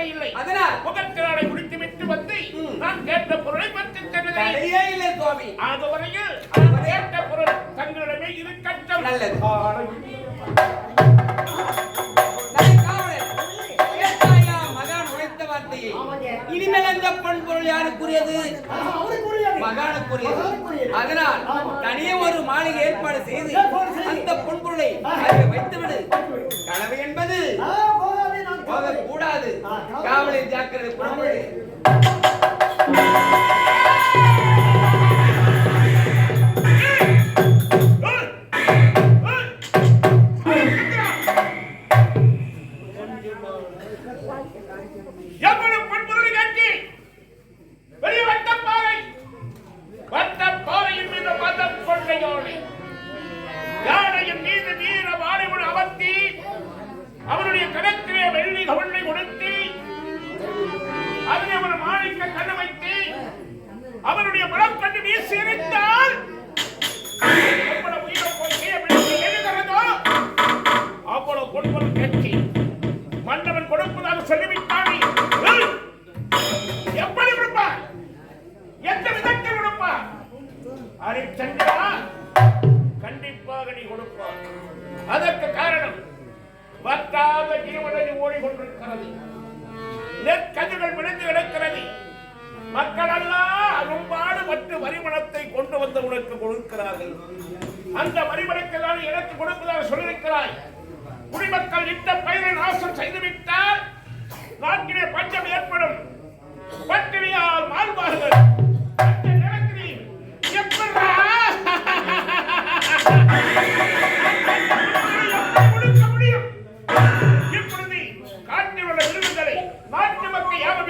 குறிப்பிடவே இல்லை. அதனால் முகத்தினாலை குடித்து விட்டு வந்து நான் கேட்ட பொருளை பெற்று தடையே இல்லை சுவாமி. அதுவரையில் கேட்ட பொருள் தங்களிடமே இருக்கட்டும். நல்லது. இனிமேல் அந்த பண்பொருள் யாருக்குரியது? மகானுக்குரியது. அதனால் தனியே ஒரு மாளிகை ஏற்பாடு செய்து அந்த பொன்பொருளை அதில் வைத்துவிடு. கனவு என்பது போகக்கூடாது. காவலை ஜாக்கிரதை புறப்படு உனக்கு கொடுக்கிறார்கள். அந்த வரிமணத்தை எனக்கு கொடுப்பதாக சொல்லியிருக்கிறாய். குடிமக்கள் இட்ட பயிரை நாசம் செய்துவிட்டால் நாட்டிலே பஞ்சம் ஏற்படும். பட்டினியால் மாறுபார்கள் முடியும்? இப்பொழுது காட்டில் உள்ள விருதுகளை நாட்டு மக்கள் யாரும்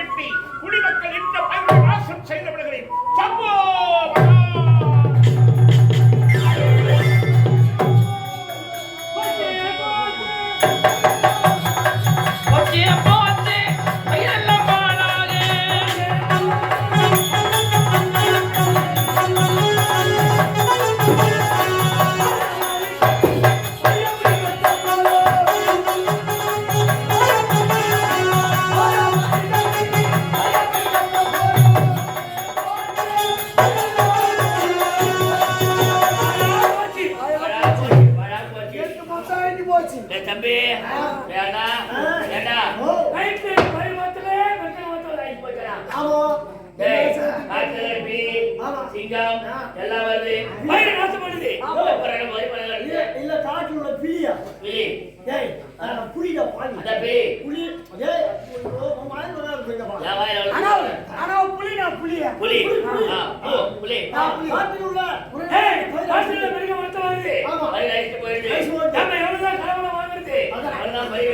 வருது ஆமா. பயிர் அடிச்சு போயிடுது. நம்ம எவ்வளவுதான் கலவரம் வாங்குறது அதான். எல்லாம் பயிர்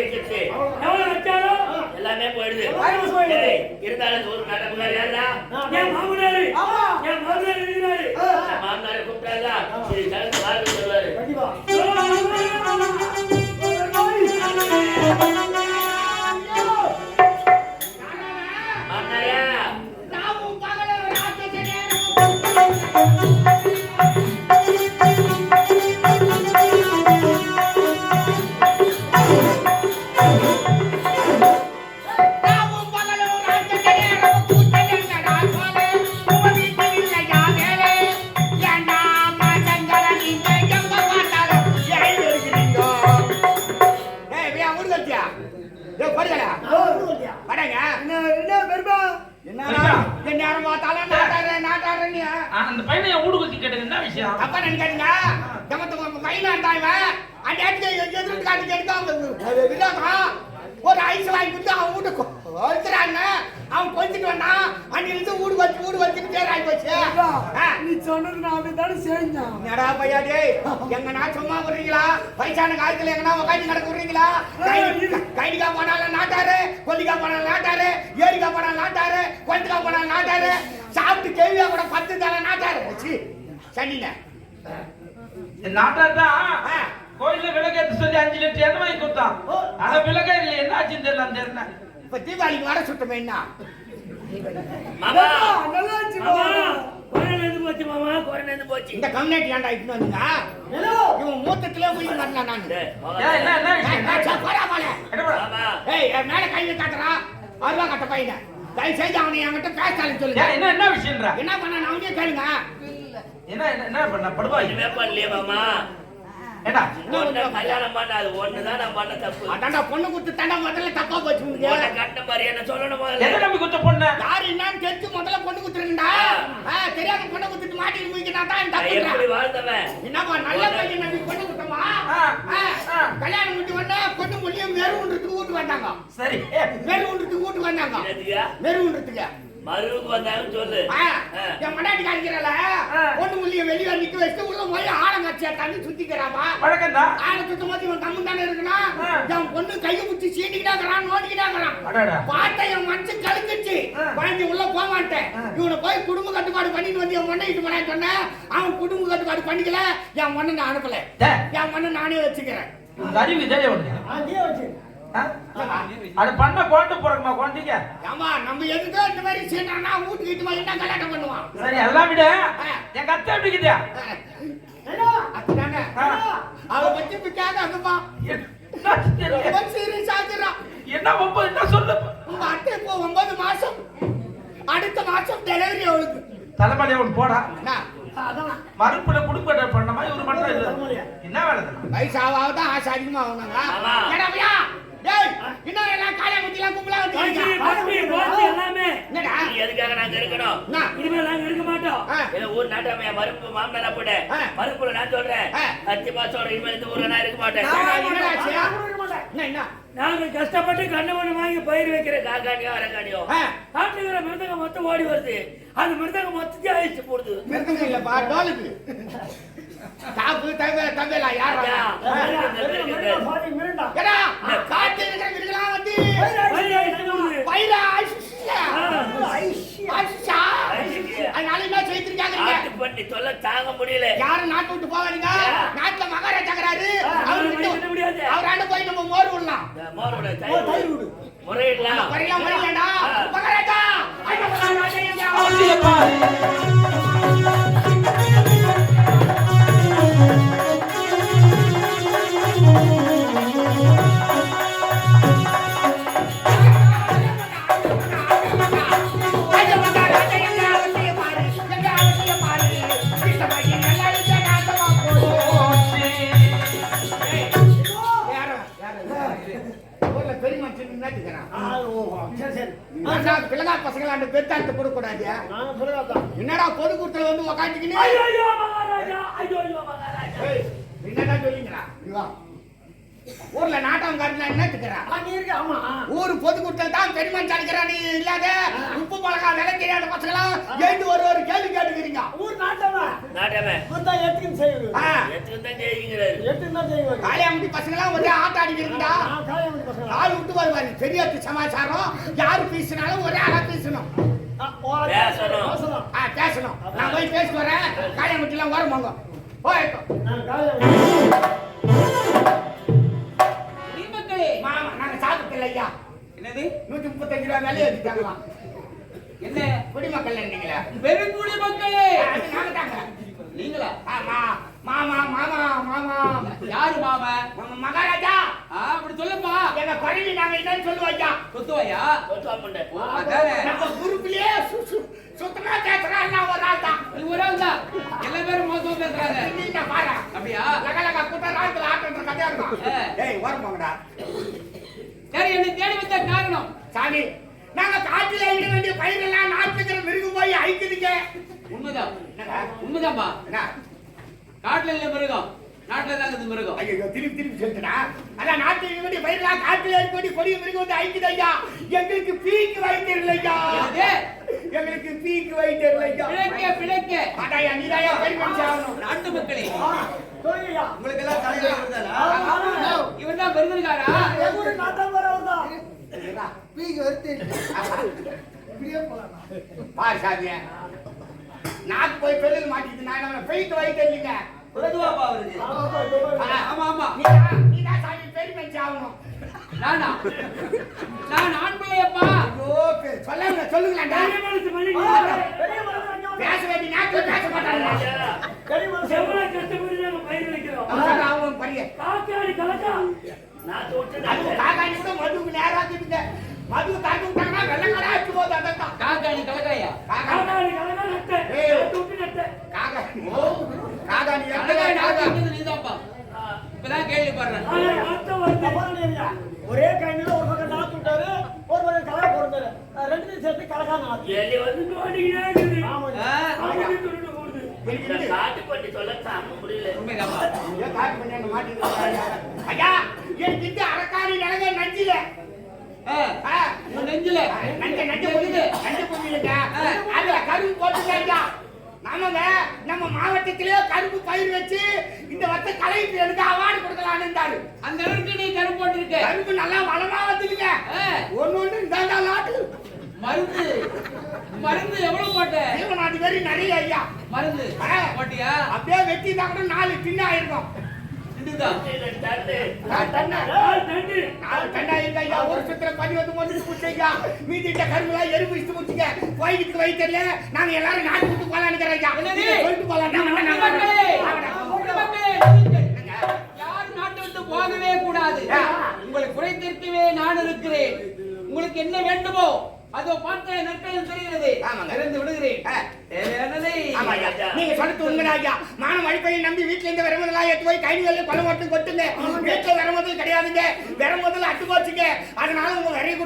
ஆமா. எவ்வளவு வச்சாலும். எல்லாமே போயிடுது இருந்தாலும் ஒரு முன்னாடி யாரா ஆ. என் மாமனாரு ஆமா. என் மாமனார் இருக்கிறாரு ஆ. என் மாமனாரை கூப்பிட்டாரா சரி கலந்து வாழ்க்கை சொல்லுவாரு நேரம் பார்த்தாலும் நாட்டாரு நாட்டாருன்னு அந்த பையனை என் வீடு குத்தி கேட்டது என்ன விஷயம்? தப்பா நினைக்காதீங்க? நம்ம கையில இருந்தாங்க அந்த இடத்துல எதிர்த்து காட்டி எடுத்து விடாதா ஒரு ஐஸ் வாங்கி கொடுத்து அவன் வீட்டுக்கு வச்சுறாங்க அவன் கொஞ்சிட்டு வந்தான் அன்னிலிருந்து வீடு வச்சு வீடு வச்சுட்டு பேர் ஆகி போச்சு ஆ. நீ சொன்னது நான் அப்படித்தானே செஞ்சேன்? என்னடா பையா டேய்? எங்கனா சும்மா விடுறீங்களா? வயசான காலத்துல எங்கனா உட்காந்து நடக்க விடுறீங்களா? கைடி- கைடிக்கா போனாலும் நாட்டாரு கொல்லிக்கா போனாலும் நாட்டாரு ஏரிக்கா போனாலும் நாட்டாரு கொளத்துக்கா போனாலும் நாட்டாரு சாப்பிட்டு கேள்வியா கூட பத்து தலை நாட்டாரு. சி சனிங்க நாட்டா தான் ஆ. கோயில்ல விளக்கேத்து சொல்லி அஞ்சு லிட்டர் எண்ணெய் வாங்கி கொடுத்தான். ஆனா விளக்கே இல்லை என்ன ஆச்சுன்னு தெரியல அந்த எண்ணெய். இப்ப தீபாவளிக்கு வர சுட்டமே என்ன? மாமா! நல்லா இருந்துச்சு மாமா! மாமா. கொரோனா இருந்து போச்சு மாமா கொரோனா இருந்து போச்சு. இந்த கம்யூனிட்டி ஏன்டா இட்டு வந்தீங்க. இவன் மூத்தத்திலே போய் வரலாம் நான். ஏய், மேல கை காட்டுறா அருவா கட்ட பையனை. தயவு செஞ்சு அவனை என்கிட்ட பேசாலும் சொல்லுங்க. என்ன என்ன விஷயம்ன்றா? என்ன பண்ண நான் அவனே கேளுங்க. என்ன என்ன பண்ண? படுவா ஒண்ணுமே பண்ணலையே மாமா. ஏடா கல்யாணம் பண்ண அது ஒண்ணுதான் நான் பண்ண தப்பு. அதான்டா பொண்ணு குத்து தாண்டா முதல்ல தப்பா போச்சு உன்னை உனக்கு கட்டின மாதிரி என்ன சொல்லணும் எதை முதல்ல நம்பி குத்த பொண்ணு? யாரு என்னன்னு தெரிஞ்சு முதல்ல பொண்ணு குத்துட்டு மாட்டிட்டு தான் நான் தப்புன்றா எப்படி வாழ்ந்தவன்? என்னப்பா நல்ல பையன் நம்பி பொண்ணு குத்தமா. கல்யாணம் முடிச்சு வந்தா பொண்ணு முடியும் மெருகுன்றதுக்கு வீட்டுக்கு வந்தாங்க. சரி. மெருகுன்றதுக்கு வீட்டுக்கு வந்தாங்க. மெருகுன்றதுக்கு. மருவுக்கு வந்தாலும் சொல்லு. ஆ, ஆ. என் மண்டாட்டி காய்க்கிறல ஆ. பொண்ணு முடிய வெளியே நிக்க வச்சுட்டு உள்ள போய் ஆழங்காட்சியா தண்ணி சுத்திக்கிறாமா வழக்கம் தான் ஆளை சுத்தம் போது இவன் கம்மு தானே இருக்கணும். என் பொண்ணு கையை பிடிச்சி சீண்டிக்கிட்டா இருக்கிறான் நோண்டிக்கிட்டா இருக்கிறான். அடாடா. பார்த்த என் மனசு கலந்துச்சு. குழந்தை உள்ள போக மாட்டேன். இவனை போய் குடும்ப கட்டுப்பாடு பண்ணிட்டு வந்து என் மண்ணை இட்டு சொன்னேன் அவன் குடும்ப கட்டுப்பாடு பண்ணிக்கல. என் மண்ணை நான் அனுப்பல. என் மண்ணை நானே வச்சுக்கிறேன். அறிவு இதே ஒண்ணு. வச்சு. அது பண்ண குழந்தை பிறகுமா குழந்தைங்க ஏமா நம்ம எதுக்கோ இந்த மாதிரி சீண்டானா வீட்டுக்கு என்ன கல்யாணம் பண்ணுவான்? சரி எல்லாம் விட. எங்க அத்தை எப்படி இருக்குதா? ஹலோ. அதுதானே. அவ பத்தி பிக்காத தெரியல. ரொம்ப சீரியஸ் ஆகுறான் என்ன ஒன்பது? என்ன சொல்லு? உங்க அத்தை இப்போ ஒன்பது மாசம். அடுத்த மாசம் டெலிவரி அவளுக்கு. தலைமலையை ஒன்று போடா. என்ன? அதான். மறுப்புல குடும்ப பண்ண மாதிரி ஒரு மட்டும் என்ன வேலை? வயசு ஆக தான் ஆசை அதிகமா ஆகுனாங்க. எல்லாம் கும்பலா வந்து எல்லாமே. என்னடா? எதுக்காக நாங்க இருக்கணும்? நாங்க இருக்க மாட்டோம். ஏதோ ஊர் நாட்டாமையா மறுப்பு மாமனாரா போட்டு ஆ. மறுப்புல நான் சொல்றேன். சத்தியமா சொல்றேன் இனிமேல் இந்த ஊர்ல நான் இருக்க மாட்டேன். நான் நான் என்னடா இருக்க ஆச்சு? மாட்டேன். என்ன என்ன? நாங்க கஷ்டப்பட்டு கண்ணவனை வாங்கி பயிர் வைக்கிற காக்கானியோ அரக்கானியோ. ஆ, காட்டுகிற மிருதங்க மொத்தம் ஓடி வருது. அந்த மிருதங்க மொத்தத்தையும் அழிச்சு போடுது. மிருதங்க இல்லப்பா டோலுக்கு. தாப்பு தவே தவேலா யாரா? காட்டு இருக்கிற மிருகலாம் வந்து? பயிர். அதனால என்ன செய்திருக்காங்க பண்ணி தொல்லை தாங்க முடியல. யாரும் நாட்டு விட்டு போகாதீங்க? நாட்டுல மகாராஜாக்கிறாரு அவரை அவர்கிட்ட விட முடியாது. அவராண்ட போய் நம்ம மோர் விடலாம். இந்த மோரோட தயிர் விடு. முறையிடலாம். வரலடா ஆ. மகாராஜா. பிள்ளைகா பசங்களாண்ட பெத்தாட்டு கொடுக்க கூடாது என்னடா பொது கூட்டத்துல வந்து உக்காந்துக்கின்னு? ஐயோ, ஐயோ, மகாராஜா ஐயோ, ஐயோ, மகாராஜா ஏய், என்னடா சொல்லிங்களா ஊர்ல நாட்டம் காரணம் என்னத்துக்கிறா ஊரு பொதுக்கூட்டத்தில் தான் பெருமான் சாடிக்கிறா நீ இல்லாத உப்பு மிளகா விலை தெரியாத பசங்களாம் எழுந்து ஒரு ஒரு கேள்வி கேட்டுக்கிறீங்க. நாட்டாம ஆ, எத்துக்கு தான் ஜெயிக்கிறாரு காளியாமுட்டி பசங்களாம் ஒரே ஆட்ட அடிக்கிறீங்கடா ஆள் விட்டு வருவாரு. பெரியாத்து சமாச்சாரம். யாரு பேசினாலும் ஒரே ஆளா பேசணும். பேசணும். ஆ பேசணும். நான் போய் பேசிட்டு வரேன். காளியாமுட்டிலாம் வரும் போங்க போயிட்டோம் குடிமக்களே மாமா நாங்க சாப்பிட்டு ஐயா என்னது? நூத்தி முப்பத்தஞ்சு ரூபா விலையை எடுத்துட்டாங்களாம் என்ன? குடிமக்கள் நீங்களா பெருங்குடி மக்களே அது நாங்க தாங்க. நீங்களா? ஆமா மாமா மாமா மாமா. யாரு மாமா? மாமா மகாராஜா. ஆ, அப்படி சொல்லுப்பா. எங்க பழனி நாங்க என்னன்னு சொல்லுவோம் ஐயா. சொத்துவாயா. ஓ, அதானே. நம்ம குரூப்லயே சு- சுத்தமா பேசுறாள் நான் ஒரு ஆள் தான் நீ ஒரு ஆள் தான் எல்லா பேரும் மோசமா பேசுறாங்க நீங்க பாரு அப்படியா லக லக கூட்ட ஆட்டுன்ற கதையா இருக்கும். ஏய் வரும் போங்கடா சரி என்னை தேடி வந்த காரணம் சாமி நாங்க காட்டுல இட வேண்டிய பயிரெல்லாம் நாட்டுல இருக்கிற மிருகம் போய் அழிக்குதுங்க உண்மைதான் என்னடா? உண்மைதான்பா என்ன காட்டுல இல்ல மிருகம் நாட்டுல தான் இருக்குது மிருகம். ஐயோ திருப்பி திருப்பி சொல்லிட்டா அதான் நாட்டில் இருக்க வேண்டிய பயிரெல்லாம் காட்டுல இருக்க வேண்டிய கொடிய மிருகம் வந்து அழிக்குது ஐயா. எங்களுக்கு பீக்கு வைத்தியர்கள் ஐயா? எங்களுக்கு பீக்கு வைத்தியர்கள் ஐயா. பிழைக்க பிழைக்க அதாயா நீதாயா ஆகணும். நாட்டு மக்களே. உங்களுக்கு எல்லாம் தலைவர் இவன் தான் பெருந்திருக்காரா? பாரு சாமிய. நாக்கு போய் பெருது மாட்டிட்டு நான் என்ன பெய்க்கு பொதுவாப்பா அவருக்கு ஆமா ஆமா நீதான் நீதான் சாமி பெருமைச்சு ஆகணும் நானா நான் ஆண் பிள்ளையப்பா ஓகே சொல்லுங்க மனுஷன். பேச வேண்டிய நேரத்துல பேச மாட்டாங்க செவ்வளவு கஷ்டப்பட்டு நாங்க பயிர் வைக்கிறோம். அவங்க பரிய காக்காடி கலக்கா. நான் அது காக்காணி கூட மதுவுக்கு நேரா திட்டுங்க மது காட்டி விட்டாங்கன்னா வெள்ளக்காரா எடுத்து போகுது அதான் காக்காணி கலக்காயா? காக்காணி காக்காடி கலக்கா நட்டை. ஏய். நட்டு. விட்டு நட்டை. காக்காணி காக்காணி கலக்காய் காக்காணி நாக்கு நீதான்ப்பா. இப்பதான் கேள்விப்படுறேன். ஆனா ரத்தம் வருது. ஒரே கையில ஒரு பக்கம் நாத்து விட்டாரு ஒரு பக்கம் கலர் போடுறாரு. ரெண்டு சேர்த்து கலக்கா நாத்து எலி வந்து நோண்டிக்கிட்டே இருக்குது. ஆ, அவனுக்கு துருண்டு போகுது. இந்த காட்டுப்பட்டி சொல்ல தாங்க முடியல. உண்மைதான்ப்பா. ஏன் காட்டு பண்ணி மாட்டிட்டு ஐயா எனக்கு இந்த அரக்காணி நிலங்க நஞ்சில நெஞ்சில. நஞ்ச நஞ்ச புதிய நஞ்ச புதியலுங்க அதுல கரும்பு போட்டுங்க ஐயா நாமங்க நம்ம மாவட்டத்திலேயே கரும்பு பயிர் வச்சு இந்த வருஷம் கலைப்பு எனக்கு அவார்டு கொடுக்கலான்னு இருந்தாரு. அந்த அளவுக்கு நீ கரும்பு போட்டிருக்க. கரும்பு நல்லா வளமா வந்துக்குங்க ஆ, ஒண்ணு இந்த நாட்டு. மருந்து. மருந்து எவ்வளவு போட்ட? ஜீவநாடி வரி நிறைய ஐயா. மருந்து. போட்டியா? அப்படியே வெட்டி தான் நாலு ஆயிருக்கும் இதுதான் தட்டு நாலு டன்னு. ஆள் நண்டு. நாலு டன்னு ஆயிருக்கும் ஐயா ஒரு சுத்திர பண்ணி வந்து கொண்டு குடிச்சையா மீதிட்ட எறும்பு முடிச்சுங்க கோயிலுக்கு வழி தெரியல. நாங்க எல்லாரும் நாட்டு விட்டு போலான்னு சொல்லிட்டு போலாம். போகவே கூடாது. உங்களை குறை தீர்க்கவே நான் இருக்கிறேன். உங்களுக்கு என்ன வேண்டுமோ அதோ பார்த்த நற்கையில் தெரிகிறது. ஆமாங்க. திறந்து விடுகிறேன். நீங்க சொல்றது உண்மைதான் ஐயா மானம் அடிப்படையை நம்பி வீட்டுல இருந்து வரமுதலாம் எடுத்து போய் கைகளில கொலை மட்டும் கொட்டுங்க வீட்டுல வரமுதல் கிடையாதுங்க. வரமுதல் அட்டு போச்சுங்க அதனால உங்க வரைய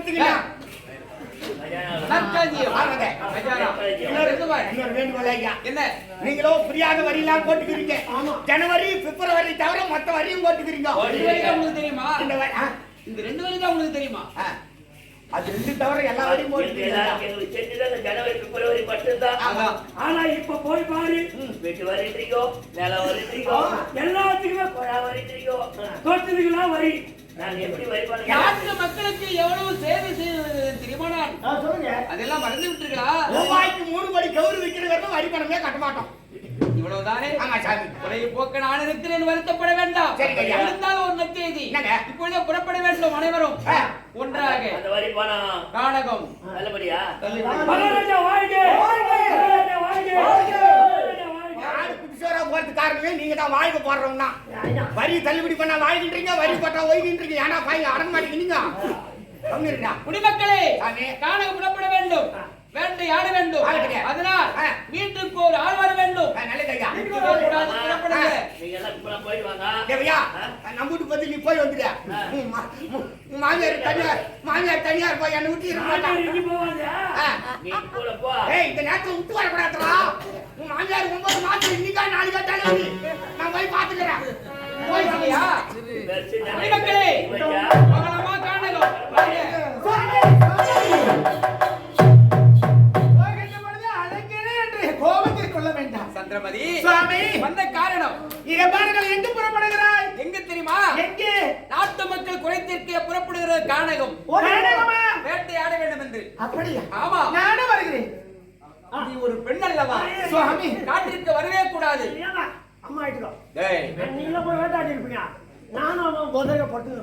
என்ன? நீங்களோ புரியாத வரியெல்லாம் போட்டுக்கிறீங்க. ஜனவரி பிப்ரவரி தவிர மத்த வரியும் போட்டுக்கிறீங்க. இந்த வரி- ரெண்டு வரைக்கும் தான் உங்களுக்கு தெரியுமா. அது ரெண்டு தவிர எல்லா வரியும் இந்த ஜனவரி பிப்ரவரி மட்டும்தான் ஆனா இப்ப போய் பாரு. வீட்டு வரின்றீங்கோ நிலம் வரின்றீங்கோ எல்லாத்துக்குமே குழா வரின்றீங்கோ தோட்டத்துக்குலாம் வரி. மக்களுக்கு எவ்வளவு சேவை செய்வது தெரியுமா நான் ஆ, சொல்லுங்க. அதெல்லாம் மறந்து விட்டுருக்கா மூணு படி கவுரு விற்கிறது வரி பணமே கட்ட மாட்டோம் இவ்வளவுதானே? ஆமா சாமி. குறையை போக்க நான் இருக்கிறேன் வருத்தப்பட வேண்டாம். ஐயா. இருந்தாலும் ஒரு என்னங்க? இப்பொழுதே புறப்பட வேண்டும் அனைவரும். ஒன்றாக. அந்த வரி பணம் காணகம் நல்லபடியா? மகாராஜா வாழ்க! மகாராஜா வாழ்க! வாழ்க! யாரு குடிசோரா போறது காரணமே நீங்க தான் வாழ்க்கை போடுறவங்க தான் வரி தள்ளுபடி பண்ணா வாழ்கின்றீங்க வரி போட்டா ஒய்கின்றீங்க ஏன்னா பாய் அடங்க மாட்டேங்கிறீங்க குடிமக்களே சாமி. காணகம் புறப்பட வேண்டும். வேட்டை ஆட வேண்டும். அதனால். வீட்டுக்கு ஒரு ஆள் வர வேண்டும் நல்லது ஐயா வீட்டுக்கு வரக்கூடாது, புறப்படுங்க நீங்க எல்லாம் இப்பெல்லாம் போயிட்டு வாங்க தேவையா? நம்ம வீட்டுக்கு வந்து நீ போய் வந்துடு. உன் மா- உன் மாமியார் தனியார் மாமியார் தனியார் போய் என்னை விட்டு இருக்க ஏய் இந்த நேரத்துல விட்டு வரக்கூடாதுடா. உன் மாமியார் ஒன்பது மாசம் இன்னைக்கா நாளைக்கா தலைவி நான் போய் பாத்துக்கிறேன் போய் காணகம் சந்திரமதி சுவாமி. வந்த காரணம். இரபாடுகள் எங்கு புறப்படுகிறாய்? எங்க தெரியுமா? எங்கே? நாட்டு மக்கள் குறைத்திருக்க புறப்படுகிற காணகம் நாடகமா? வேட்டையாட வேண்டும் என்று அப்படியா? ஆமா. நானும் வருகிறேன். நீ ஒரு பெண் அல்லவா? சுவாமி. காட்டிற்கு வரவே கூடாது. அம்மா ஆயிட்டுக்கோ டேய், நீங்களும் போய் வேட்டாடி இருப்பீங்க நானும் அவன் போங்க வேண்டாம்.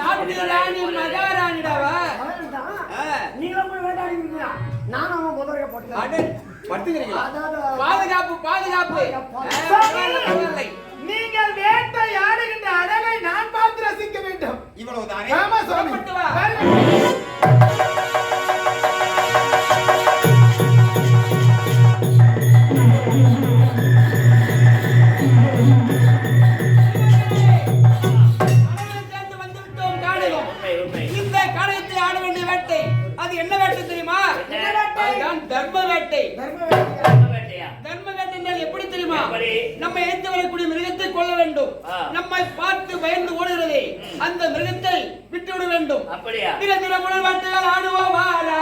நாட்டு ராணி மகாராணிடாவா. நீங்களும் போய் வேட்டாடி இருப்பீங்க நானும் அவன் பட்டுக்கிறோம் அடே, படுத்துக்கிறீங்களா? பாதுகாப்பு பாதுகாப்பு. நீங்கள் வேட்டையாடுகின்ற அழகை நான் பார்த்து ரசிக்க வேண்டும். இவ்வளவுதானே? அதுதான் தர்ம வேட்டை நம்ம வேட்டையா தர்ம வேட்டை என்றால் எப்படி? தெரியுமா? நம்ம எதிர்த்து வரக்கூடிய மிருகத்தை கொல்ல வேண்டும். நம்மை பார்த்து பயந்து ஓடுகிறதே அந்த மிருகத்தை விட்டுவிட வேண்டும். அப்படியா? தின முதல் வேட்டையால் ஆடுவோம் வாரா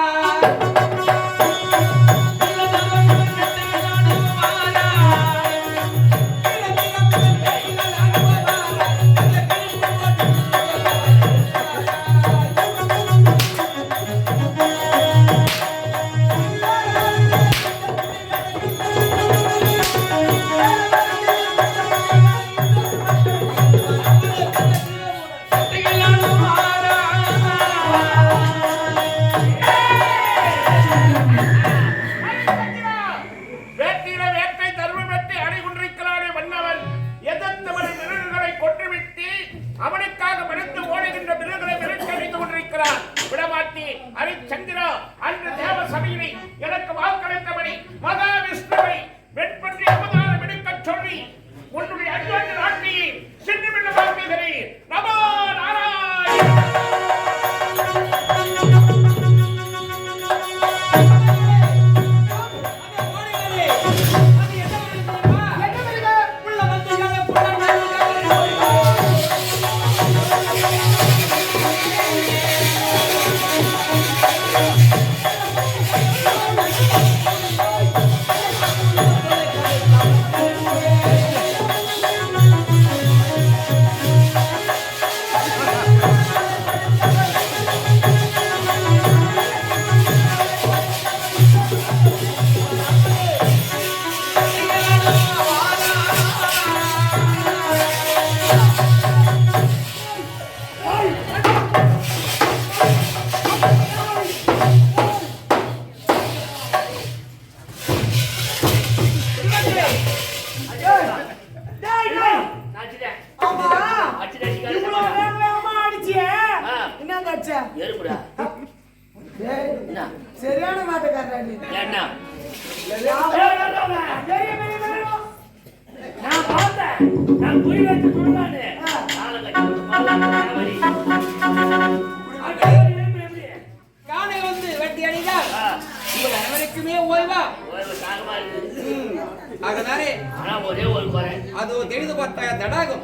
தெரிந்து பார்த்தாய தடாகம்?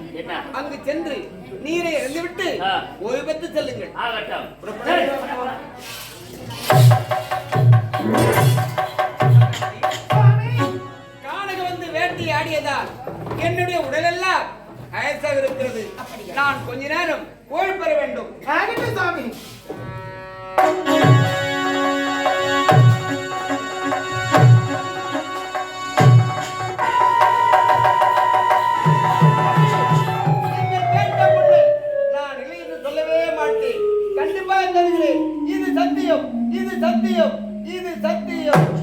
அங்கு சென்று நீரை இறந்துவிட்டு ஓய்வு பெற்று செல்லுங்கள். காணக வந்து வேட்டை அயசாக இருக்கிறது நான் கொஞ்ச நேரம் ஓய்வு பெற வேண்டும். சாமி. சத்தியம். இது சத்தியம். இது சத்தியம்.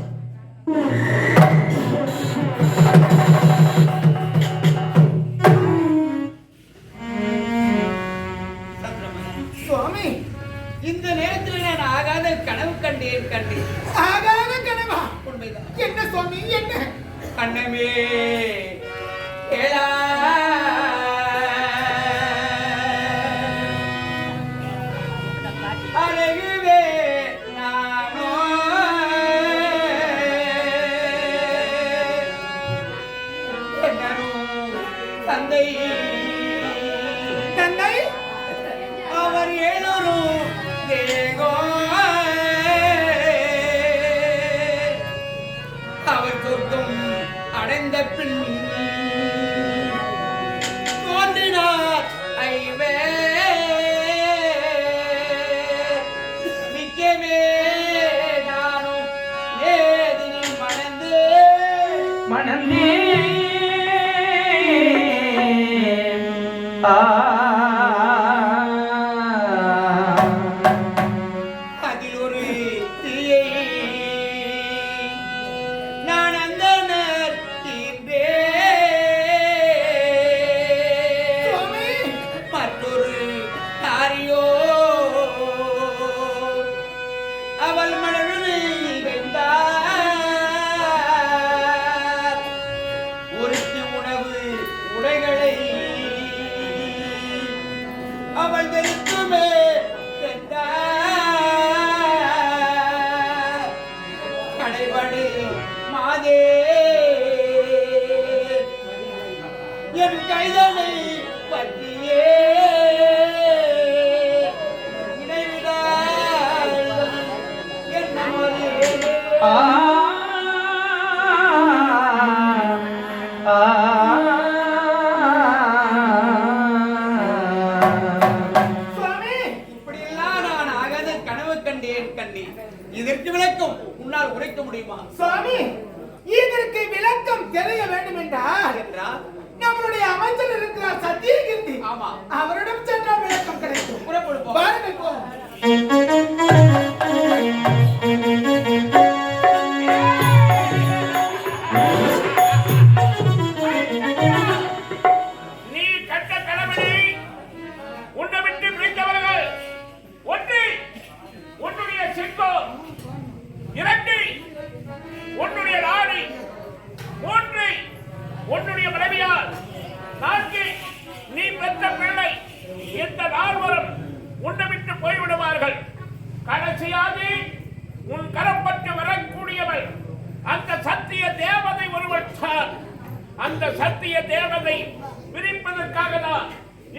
இருக்கிறார். நம்மளுடைய அமைச்சர் இருக்கிறார் சத்தியகீர்த்தி. ஆமா. அவருடைய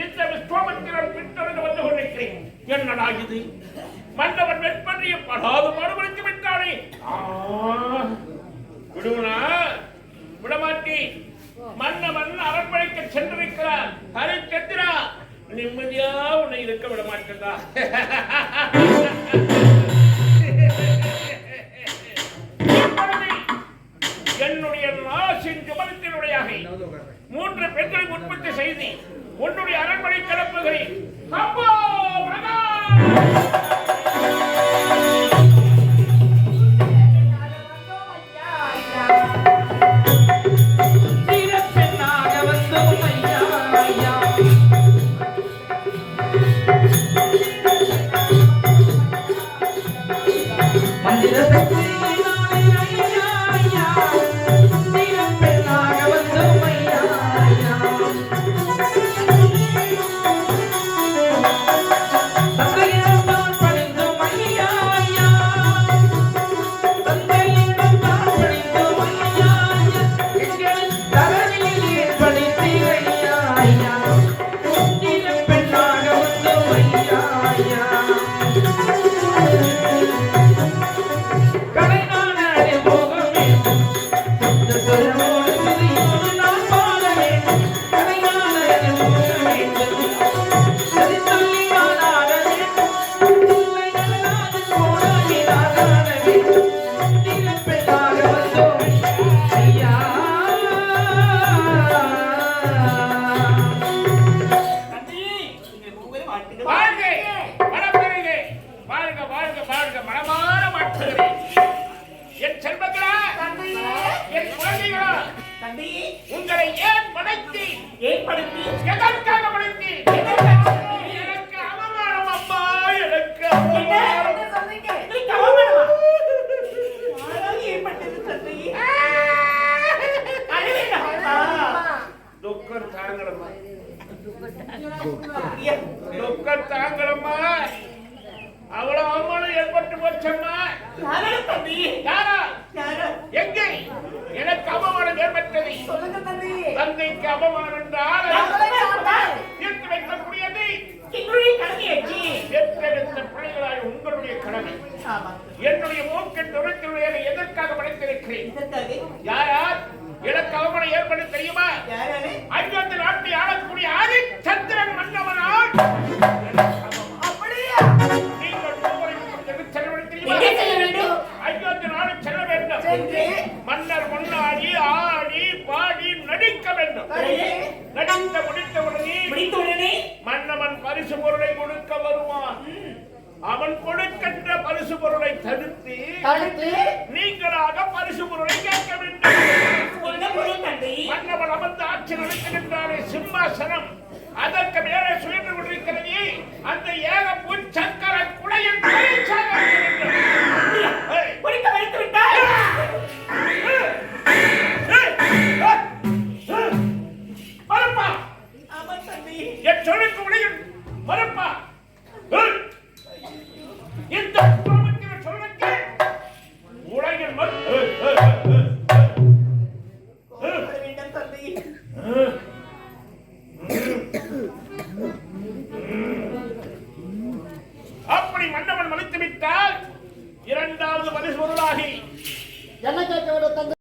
இத்தகைய சோமத்திரம் பின்தொடர்ந்து வந்து கொண்டிருக்கிறேன். என்னடா இது? மன்னவன் வெட்பன்றிய படாது மறுபடித்து விட்டானே. விடுவனா? விடமாட்டி. மன்னவன் அரண்மனைக்கு சென்றிருக்கிறார் ஹரி சந்திரா நிம்மதியா உன்னை இருக்க விட மாட்டேதா என்னுடைய நாசின் ஜுமலத்தினுடைய மூன்று பெண்களை உற்பத்தி செய்தேன். உன்னுடைய அரண்மனை கிளப்புகிறேன் அப்போ Thank you. யாரால தம்பி? யாரா யாரா? எங்கே? எனக்கு அவமானம் ஏற்பட்டது. தந்தைக்கு அவமானம் என்றால் தீர்த்து வைக்கக்கூடியது. பிள்ளைகளாய் உங்களுடைய கடமை. என்னுடைய மூக்கின் துறைத்துடைய எதற்காக படைத்திருக்கிறேன்? யாரால்? எனக்கு அவமானம் ஏற்படுத்த தெரியுமா? யாராலே? அஞ்சு நாட்டை ஆளக்கூடிய ஹரிச்சந்திரன் மன்னவனால் மன்னர் முன்னாடி ஆடி பாடி நடிக்க வேண்டும். நடித்த முடித்தவுடனே முடித்தவுடனே மன்னவன் பரிசு பொருளை கொடுக்க வருவான். அவன் கொடுக்கின்ற பரிசு பொருளை தடுத்து தடுத்து நீங்களாக பரிசு பொருளை கேட்க வேண்டும்? மன்னவன் அமர்ந்து ஆட்சி நடத்துகின்றானே சிம்மாசனம். அதற்கு மேலே சுயன்று கொண்டிருக்கிறது அந்த ஏக